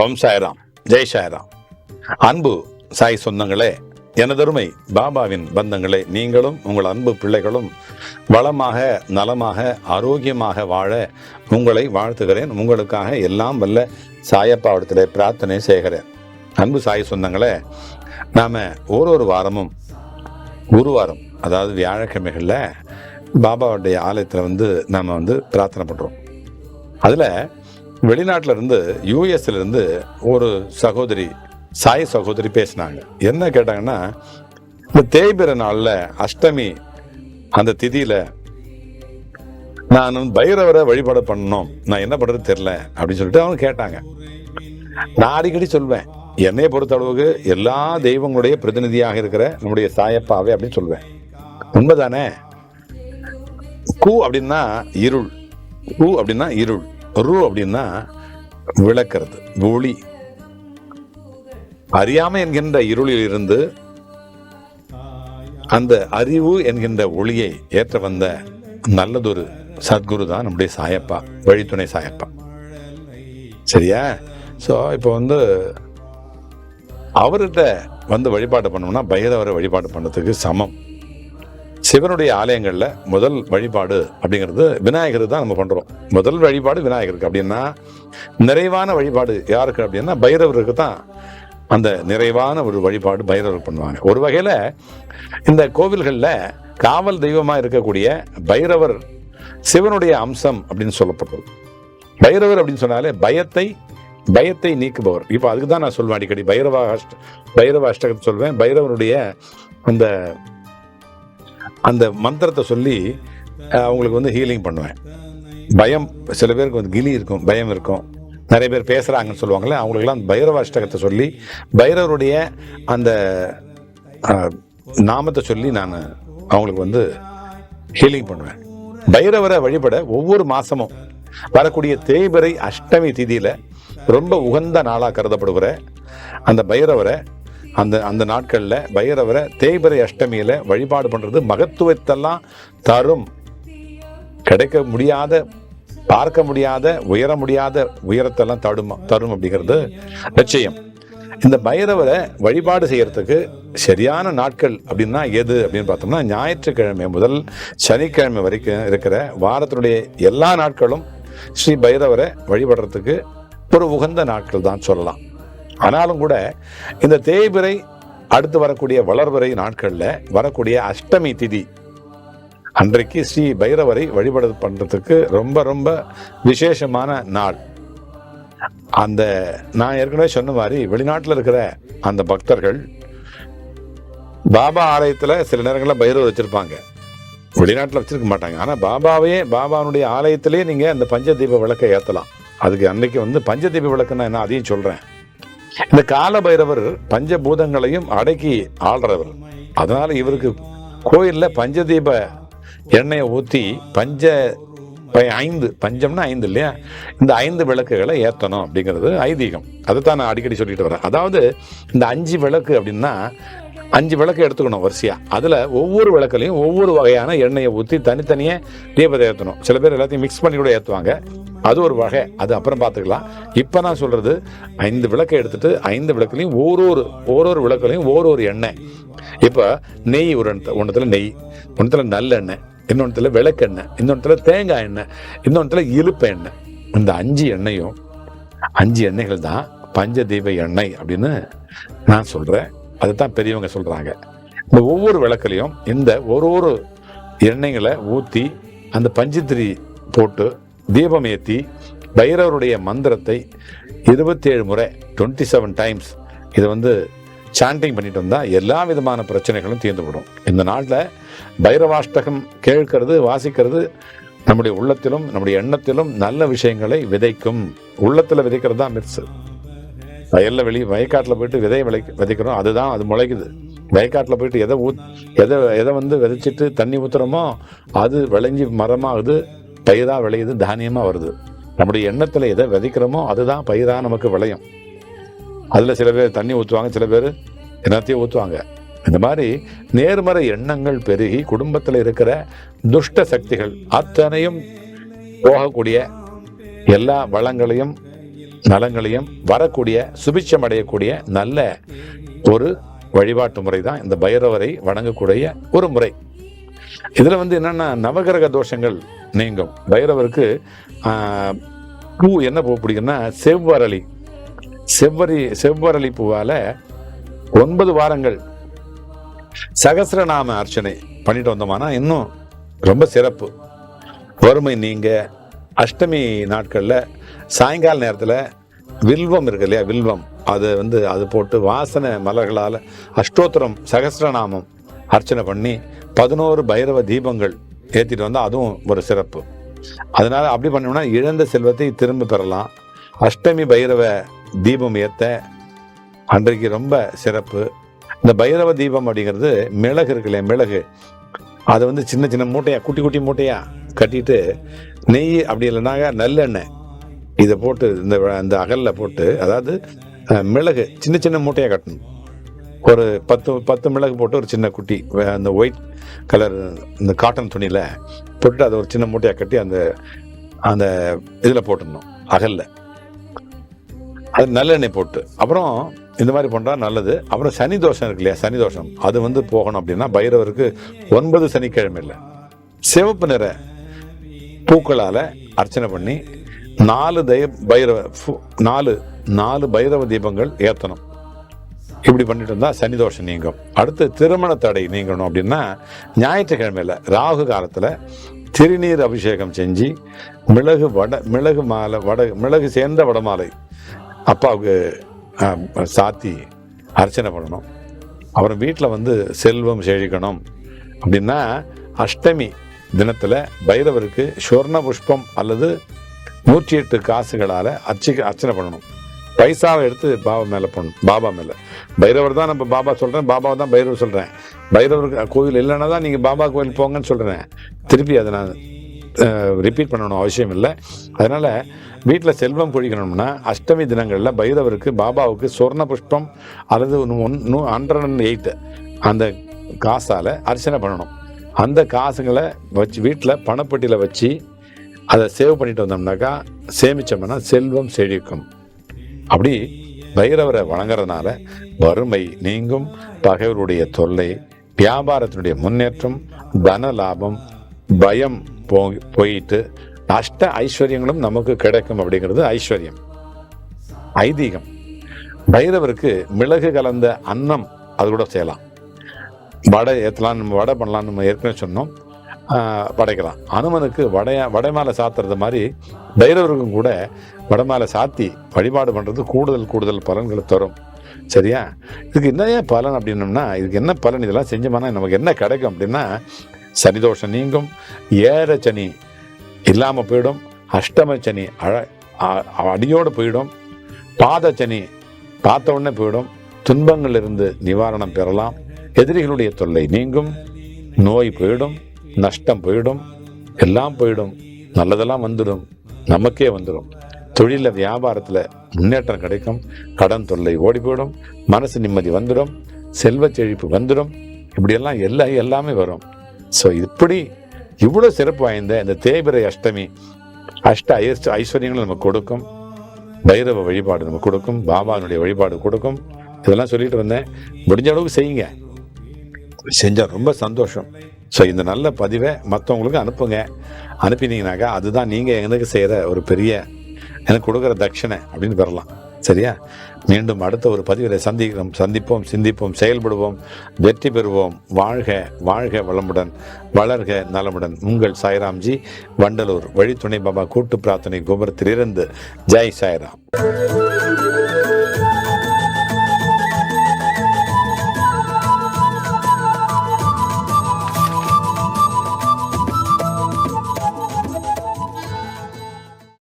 ஓம் சாய்ராம். ஜெய் சாய்ராம். அன்பு சாய் சொந்தங்களே எனதருமை பாபாவின் பந்தங்களே நீங்களும் உங்கள் அன்பு பிள்ளைகளும் வளமாக நலமாக ஆரோக்கியமாக வாழ உங்களை வாழ்த்துகிறேன். உங்களுக்காக எல்லாம் வல்ல சாயப்பாவிடத்திலே பிரார்த்தனை செய்கிறேன். அன்பு சாய் சொந்தங்களே நாம் ஒரு ஒரு வாரமும் ஒரு வாரம் அதாவது வியாழக்கிழமைகளில் பாபாவுடைய ஆலயத்தில் வந்து நாம் வந்து பிரார்த்தனை பண்ணுறோம் அதில் வெளிநாட்டில் இருந்து யூஎஸ்ல இருந்து ஒரு சகோதரி சாய் சகோதரி பேசினாங்க. என்ன கேட்டாங்கன்னா இந்த தேய்பிற நாளில் அஷ்டமி அந்த திதியில நான் பைரவரை வழிபாடு பண்ணணும். நான் என்ன பண்றது தெரியல அப்படின்னு சொல்லிட்டு அவங்க கேட்டாங்க. நான் அடிக்கடி சொல்வேன் என்னைய பொறுத்த அளவுக்கு எல்லா தெய்வங்களுடைய பிரதிநிதியாக இருக்கிற நம்முடைய சாயப்பாவே அப்படின்னு சொல்லுவேன் உண்மைதானே? கூ அப்படின்னா இருள். கூ அப்படின்னா இருள். ரு அப்படின்னா விளக்கிறது ஒளி. அறியாமை என்கின்ற இருளில் இருந்து அந்த அறிவு என்கின்ற ஒளியை ஏற்ற வந்த நல்லதொரு சத்குரு தான் நம்முடைய சாயப்பா வழித்துணை சாயப்பா. சரியா? ஸோ இப்போ வந்து அவர்கிட்ட வந்து வழிபாடு பண்ணோம்னா பைரவரை வழிபாடு பண்ணுறதுக்கு சமம். சிவனுடைய ஆலயங்களில் முதல் வழிபாடு அப்படிங்கிறது விநாயகர் தான் நம்ம பண்ணுறோம் முதல் வழிபாடு விநாயகருக்கு. அப்படின்னா நிறைவான வழிபாடு யாருக்கு அப்படின்னா பைரவருக்கு தான் அந்த நிறைவான ஒரு வழிபாடு பைரவர் பண்ணுவாங்க. ஒரு வகையில் இந்த கோவில்களில் காவல் தெய்வமாக இருக்கக்கூடிய பைரவர் சிவனுடைய அம்சம் அப்படின்னு சொல்லப்படுறது பைரவர் அப்படின்னு சொன்னாலே பயத்தை பயத்தை நீக்குபவர். இப்போ அதுக்கு தான் நான் சொல்வேன் அடிக்கடி. பைரவ அஷ்ட பைரவ அஷ்டகத்தை சொல்வேன். பைரவனுடைய அந்த அந்த மந்திரத்தை சொல்லி அவங்களுக்கு வந்து ஹீலிங் பண்ணுவேன். பயம் சில பேருக்கு வந்து கிலி இருக்கும் பயம் இருக்கும். நிறைய பேர் பேசுகிறாங்கன்னு சொல்லுவாங்களே அவங்களுக்கெல்லாம் அந்த பைரவ அஷ்டகத்தை சொல்லி பைரவருடைய அந்த நாமத்தை சொல்லி நான் அவங்களுக்கு வந்து ஹீலிங் பண்ணுவேன். பைரவரை வழிபட ஒவ்வொரு மாதமும் வரக்கூடிய தேய்பிறை அஷ்டமி திதியில் ரொம்ப உகந்த நாளாக கருதப்படுகிற அந்த பைரவரை அந்த அந்த நாட்களில் பைரவரை தேய்பிரை அஷ்டமியில் வழிபாடு பண்ணுறது மகத்துவத்தெல்லாம் தரும். கிடைக்க முடியாத பார்க்க முடியாத உயர முடியாத உயரத்தெல்லாம் தடும் தரும் அப்படிங்கிறது நிச்சயம். இந்த பைரவரை வழிபாடு செய்கிறதுக்கு சரியான நாட்கள் அப்படின்னா எது அப்படின்னு பார்த்தோம்னா ஞாயிற்றுக்கிழமை முதல் சனிக்கிழமை வரைக்கும் இருக்கிற வாரத்தினுடைய எல்லா நாட்களும் ஸ்ரீ பைரவரை வழிபடுறதுக்கு ஒரு உகந்த நாட்கள் தான் சொல்லலாம். ஆனாலும் கூட இந்த தேய்பிறை அடுத்து வரக்கூடிய வளர்வரை நாட்களில் வரக்கூடிய அஷ்டமி திதி அன்றைக்கு ஸ்ரீ பைரவரை வழிபாடு பண்ணுறதுக்கு ரொம்ப ரொம்ப விசேஷமான நாள். அந்த நான் ஏற்கனவே சொன்ன மாதிரி வெளிநாட்டில் இருக்கிற அந்த பக்தர்கள் பாபா ஆலயத்தில் சில நேரங்களில் பைரவர் வச்சுருப்பாங்க. வெளிநாட்டில் வச்சுருக்க மாட்டாங்க. ஆனால் பாபாவே பாபாவுடைய ஆலயத்திலே நீங்கள் அந்த பஞ்சதீப விளக்கை ஏற்றலாம் அதுக்கு அன்னைக்கு வந்து பஞ்சதீப விளக்குன்னா என்ன? அதையும் சொல்கிறேன் இந்த கால பைரவர் பஞ்சபூதங்களையும் அடக்கி ஆள்றவர். அதனால இவருக்கு கோயில்ல பஞ்சதீப எண்ணெயை ஊத்தி பஞ்ச ஐந்து பஞ்சம்னா ஐந்து இல்லையா? இந்த ஐந்து விளக்குகளை ஏற்றணும் அப்படிங்கிறது ஐதீகம். அதைத்தான் நான் அடிக்கடி சொல்லிட்டு வரேன். அதாவது இந்த அஞ்சு விளக்கு அப்படின்னா அஞ்சு விளக்கு எடுத்துக்கணும் வரிசையா. அதில் ஒவ்வொரு விளக்குலையும் ஒவ்வொரு வகையான எண்ணெயை ஊற்றி தனித்தனியே தீபத்தை ஏற்றணும் சில பேர் எல்லாத்தையும் மிக்ஸ் பண்ணி கூட ஏற்றுவாங்க அது ஒரு வகை. அது அப்புறம் பார்த்துக்கலாம் இப்போ நான் சொல்கிறது ஐந்து விளக்கை எடுத்துகிட்டு ஐந்து விளக்குலையும் ஒவ்வொரு ஒவ்வொரு விளக்குலையும் ஒவ்வொரு எண்ணெய். இப்போ நெய் ஒரு ஒன்றத்தில் நெய் ஒன்றத்தில் நல்லெண்ணெய் இன்னொன்றத்தில் விளக்கெண்ணெய் இன்னொன்றத்தில் தேங்காய் எண்ணெய் இன்னொன்றத்தில் இழுப்பு எண்ணெய். இந்த அஞ்சு எண்ணெயும் அஞ்சு எண்ணெய்கள் தான் பஞ்சதீப எண்ணெய் அப்படின்னு நான் சொல்கிறேன் அதுதான் பெரியவங்க சொல்றாங்க. இந்த ஒவ்வொரு விளக்குலையும் இந்த ஒரு ஒரு எண்ணெய்களை ஊற்றி அந்த பஞ்சத்திரி போட்டு தீபம் ஏற்றி பைரவருடைய மந்திரத்தை இருபத்தேழு முறை டுவெண்ட்டி செவன் டைம்ஸ் இதை வந்து சாண்டிங் பண்ணிட்டு வந்தால் எல்லா விதமான பிரச்சனைகளும் தீர்ந்துவிடும் இந்த நாளில் பைரவாஷ்டகம் கேட்கறது வாசிக்கிறது நம்முடைய உள்ளத்திலும் நம்முடைய எண்ணத்திலும் நல்ல விஷயங்களை விதைக்கும். உள்ளத்தில் விதைக்கிறது தான் மிர்சு வயல்ல வெளி வயக்காட்டில் போயிட்டு விதையை விளை விதைக்கிறோம். அதுதான் அது முளைக்குது. வயக்காட்டில் போயிட்டு எதை ஊத் எதை எதை வந்து விதைச்சிட்டு தண்ணி ஊற்றுறோமோ அது விளைஞ்சி மரமாகுது பயிராக விளையுது தானியமாக வருது. நம்முடைய எண்ணத்தில் எதை விதைக்கிறோமோ அதுதான் பயிராக நமக்கு விளையும். அதில் சில பேர் தண்ணி ஊற்றுவாங்க சில பேர் என்னத்தையும் ஊற்றுவாங்க இந்த மாதிரி நேர்மறை எண்ணங்கள் பெருகி குடும்பத்தில் இருக்கிற துஷ்ட சக்திகள் அத்தனையும் போகக்கூடிய எல்லா வளங்களையும் நலங்களையும் வரக்கூடிய சுபிட்சம் அடையக்கூடிய நல்ல ஒரு வழிபாட்டு முறை தான் இந்த பைரவரை வணங்கக்கூடிய ஒரு முறை. இதில் வந்து என்னென்னா நவகிரக தோஷங்கள் நீங்கும். பைரவருக்கு பூ என்ன பூ பிடிக்குன்னா செவ்வரளி செவ்வரி செவ்வரளி பூவால் ஒன்பது வாரங்கள் சகசிரநாம அர்ச்சனை பண்ணிட்டு வந்தோம்னா இன்னும் ரொம்ப சிறப்பு. வறுமை நீங்க அஷ்டமி நாட்களில் சாயங்கால நேரத்தில் வில்வம் இருக்கு இல்லையா? வில்வம். அது வந்து அது போட்டு வாசனை மலர்களால் அஷ்டோத்திரம் சகசிரநாமம் அர்ச்சனை பண்ணி பதினோரு பைரவ தீபங்கள் ஏற்றிட்டு வந்தால் அதுவும் ஒரு சிறப்பு. அதனால் அப்படி பண்ணோம்னா இழந்த செல்வத்தை திரும்ப பெறலாம். அஷ்டமி பைரவ தீபம் ஏற்ற அன்றைக்கு ரொம்ப சிறப்பு. இந்த பைரவ தீபம் அப்படிங்கிறது மிளகு இருக்கு இல்லையா? மிளகு. அதை வந்து சின்ன சின்ன மூட்டையா? குட்டி குட்டி மூட்டையா? கட்டிட்டு நெய் அப்படி இல்லைனாக்க நல்லெண்ணெய். இதை போட்டு இந்த இந்த அகல்ல போட்டு அதாவது மிளகு சின்ன சின்ன மூட்டையாக கட்டணும். ஒரு பத்து பத்து மிளகு போட்டு ஒரு சின்ன குட்டி அந்த ஒயிட் கலர் இந்த காட்டன் துணியில் போட்டு அதை ஒரு சின்ன மூட்டையாக கட்டி அந்த அந்த இதில் போட்டுடணும் அகல்ல. அது நல்லெண்ணெய் போட்டு. அப்புறம் இந்த மாதிரி பண்ணுறா நல்லது. அப்புறம் சனி தோஷம் இருக்கு இல்லையா? சனி தோஷம். அது வந்து போகணும் அப்படின்னா பைரவருக்கு ஒன்பது சனிக்கிழமை இல்லை சிவப்பு நிற பூக்களால் அர்ச்சனை பண்ணி நாலு தய பைரவ நாலு நாலு பைரவ தீபங்கள் ஏற்றணும் இப்படி பண்ணிட்டு இருந்தால் சனிதோஷம் நீங்கும். அடுத்து திருமண தடை நீங்கணும் அப்படின்னா ஞாயிற்றுக்கிழமையில ராகு காலத்தில் திருநீர் அபிஷேகம் செஞ்சு மிளகு வட மிளகு மாலை வட மிளகு சேர்ந்த வடமாலை அப்பாவுக்கு சாத்தி அர்ச்சனை பண்ணணும். அப்புறம் வீட்டில் வந்து செல்வம் செழிக்கணும். அப்படின்னா அஷ்டமி தினத்தில் பைரவருக்கு சொர்ண புஷ்பம் அல்லது நூற்றி எட்டு காசுகளால் அர்ச்சிக்க அர்ச்சனை பண்ணணும். பைசாவை எடுத்து பாபா மேலே போடணும். பாபா மேலே. பைரவர் தான் நம்ம பாபா சொல்கிறேன் பாபாவை தான் பைரவர் சொல்கிறேன் பைரவருக்கு கோவில் இல்லைன்னா தான் நீங்கள் பாபா கோவில் போங்கன்னு சொல்கிறேன் திருப்பி அதை நான் ரிப்பீட் பண்ணணும் அவசியம் இல்லை. அதனால் வீட்டில் செல்வம் பொழிக்கணும்னா அஷ்டமி தினங்களில் பைரவருக்கு பாபாவுக்கு சொர்ண புஷ்பம் அல்லது ஒன் ஹண்ட்ரட் அண்ட் எயிட் அந்த காசால் அர்ச்சனை பண்ணணும். அந்த காசுங்களை வச்சு வீட்டில் பணப்பட்டியில் வச்சு அதை சேவ் பண்ணிட்டு வந்தோம்னாக்கா சேமிச்சோம்னா செல்வம் செழிக்கும். அப்படி பைரவரை வணங்குறதுனால வறுமை நீங்கும் பகைவருடைய தொல்லை வியாபாரத்தினுடைய முன்னேற்றம் தன லாபம் பயம் போ போயிட்டு அஷ்ட ஐஸ்வர்யங்களும் நமக்கு கிடைக்கும் அப்படிங்கிறது ஐஸ்வர்யம். ஐதீகம். பைரவருக்கு மிளகு கலந்த அன்னம் அது கூட செய்யலாம். வடை ஏற்றலாம் நம்ம வடை பண்ணலாம்னு நம்ம ஏற்கனவே சொன்னோம். படைக்கலாம் அனுமனுக்கு வடைய வடைமாலை சாத்துறது மாதிரி பைரவருக்கும் கூட வடமாலை சாத்தி வழிபாடு பண்ணுறது கூடுதல் கூடுதல் பலன்களை தரும். சரியா? இதுக்கு என்ன பலன் அப்படின்னம்னா இதுக்கு என்ன பலன்? இதெல்லாம் செஞ்சோம்னா நமக்கு என்ன கிடைக்கும் அப்படின்னா சனிதோஷம் நீங்கும் ஏற சனி இல்லாமல் போயிடும் அஷ்டம சனி அழ அடியோடு போயிடும் பாத சனி பார்த்த உடனே போயிடும் துன்பங்கள் இருந்து நிவாரணம் பெறலாம். எதிரிகளுடைய தொல்லை நீங்கும் நோய் போயிடும் நஷ்டம் போயிடும் எல்லாம் போயிடும் நல்லதெல்லாம் வந்துடும் நமக்கே வந்துடும். தொழிலில் வியாபாரத்தில் முன்னேற்றம் கிடைக்கும் கடன் தொல்லை ஓடி போயிடும் மனசு நிம்மதி வந்துடும் செல்வ செழிப்பு வந்துடும் இப்படியெல்லாம் எல்லாம் எல்லாமே வரும். ஸோ இப்படி இவ்வளோ சிறப்பு வாய்ந்த இந்த தேய்பிரை அஷ்டமி அஷ்ட ஐஸ் ஐஸ்வர்யங்கள் நமக்கு கொடுக்கும் பைரவ வழிபாடு நமக்கு கொடுக்கும் பாபானுடைய வழிபாடு கொடுக்கும் இதெல்லாம் சொல்லிட்டு வந்தேன் முடிஞ்ச அளவுக்கு செய்யுங்க. செஞ்சால் ரொம்ப சந்தோஷம். ஸோ இந்த நல்ல பதிவை மற்றவங்களுக்கு அனுப்புங்க. அனுப்பினீங்கனாக்கா அதுதான் நீங்கள் எனக்கு செய்கிற ஒரு பெரிய எனக்கு கொடுக்குற தட்சணை அப்படின்னு பெறலாம். சரியா? மீண்டும் அடுத்த ஒரு பதிவில் சந்திக்கிறோம். சந்திப்போம் சிந்திப்போம் செயல்படுவோம் வெற்றி பெறுவோம். வாழ்க வாழ்க வளமுடன் வளர்க நலமுடன். உங்கள் சாய்ராம்ஜி வண்டலூர். வழித்துணை பாபா கூட்டு பிரார்த்தனை கோபுரத்திலிருந்து. ஜெய் சாய்ராம்.